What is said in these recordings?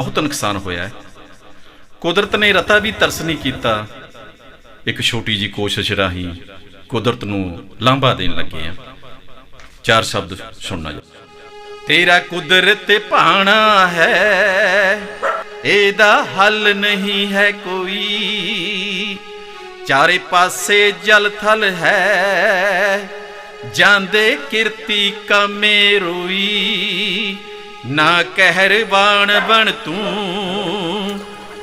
ਬਹੁਤ ਨੁਕਸਾਨ ਹੋਇਆ ਹੈ। ਕੁਦਰਤ ਨੇ ਰਤਾ ਵੀ ਤਰਸ ਨਹੀਂ ਕੀਤਾ। ਇੱਕ ਛੋਟੀ ਜੀ ਕੋਸ਼ਿਸ਼ ਰਾਹੀਂ ਕੁਦਰਤ ਨੂੰ ਲਾਂਭਾ ਦੇਣ ਲੱਗੇ ਆ ਚਾਰ ਸ਼ਬਦ ਸੁਣਨਾ ਜੀ ਤੇਰਾ ਕੁਦਰਤ ਭਾਣਾ ਹੈ। ਇਹਦਾ ਹੱਲ ਨਹੀਂ ਹੈ ਕੋਈ। ਚਾਰੇ ਪਾਸੇ ਜਲ ਥਲ ਹੈ। ਜਾਂਦੇ ਕਿਰਤੀ ਕਾਮੇ ਰੋਈ। ਨਾ ਕਹਿਰ ਬਾਣ ਬਣ ਤੂੰ,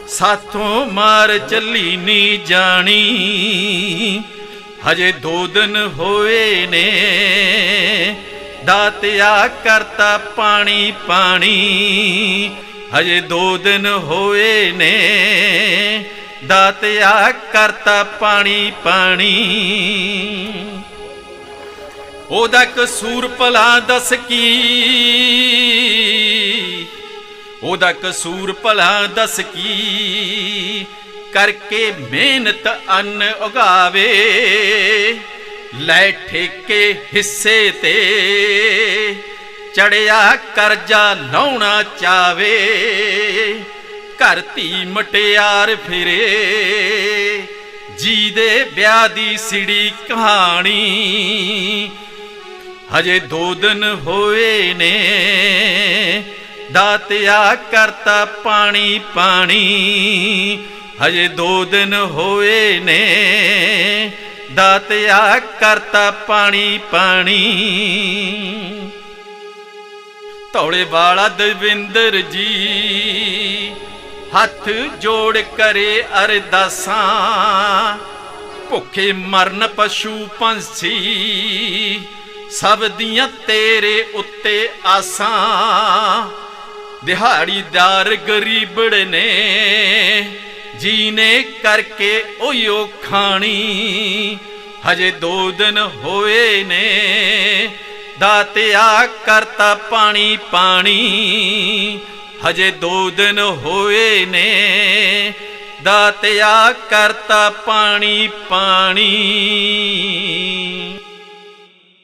ਸਾਥੋਂ ਮਾਰ ਚੱਲੀ ਨੀ ਜਾਣੀ। ਹਜੇ ਦੋ ਦਿਨ ਹੋਏ ਨੇ, ਦਾਤਿਆ ਕਰਤਾ ਪਾਣੀ ਪਾਣੀ। ਹਜੇ ਦੋ ਦਿਨ ਹੋਏ ਨੇ, ਦਾਤਿਆ ਕਰਤਾ ਪਾਣੀ ਪਾਣੀ। ਉਹਦਾ ਕਸੂਰ ਭਲਾ ਦੱਸ ਕੀ? ਉਹਦਾ ਕਸੂਰ ਭਲਾ ਦੱਸ ਕੀ? ਕਰਕੇ ਮਿਹਨਤ ਅੰਨ ਉਗਾਵੇ, ਲੈ ਠੇਕੇ ਹਿੱਸੇ ਤੇ। ਚੜਿਆ ਕਰਜ਼ਾ ਲਾਉਣਾ ਚਾਵੇ, ਘਰ ਧੀ ਮਟਿਆਰ ਫਿਰੇ। ਜੀ ਦੇ ਵਿਆਹ ਦੀ ਸਿੜੀ ਕਹਾਣੀ ਹਜੇ ਦੋ ਦਿਨ ਹੋਏ ਨੇ। ਦਾਤਿਆ ਕਰਤਾ ਪਾਣੀ ਪਾਣੀ। ਹਜੇ ਦੋ ਦਿਨ ਹੋਏ ਨੇ। ਦਾਤਿਆ ਕਰਤਾ ਪਾਣੀ ਪਾਣੀ। ਧੌਲੇ ਵਾਲਾ ਦਵਿੰਦਰ ਜੀ, ਹੱਥ ਜੋੜ ਕਰੇ ਅਰਦਾਸਾਂ। ਭੁੱਖੇ ਮਰਨ ਪਸ਼ੂ ਪੰਛੀ ਸਭ ਦੀਆਂ ਤੇਰੇ ਉੱਤੇ ਆਸਾਂ। ਦਿਹਾੜੀਦਾਰ ਗਰੀਬੜ ਨੇ, ਜੀਨੇ ਕਰਕੇ ਉਯੋ ਖਾਣੀ। ਹਜੇ ਦੋ ਦਿਨ ਹੋਏ ਨੇ ਦਾਤਿਆ ਕਰਤਾ ਪਾਣੀ ਪਾਣੀ। ਹਜੇ ਦੋ ਦਿਨ ਹੋਏ ਨੇ ਦਾਤਿਆ ਕਰਤਾ ਪਾਣੀ ਪਾਣੀ।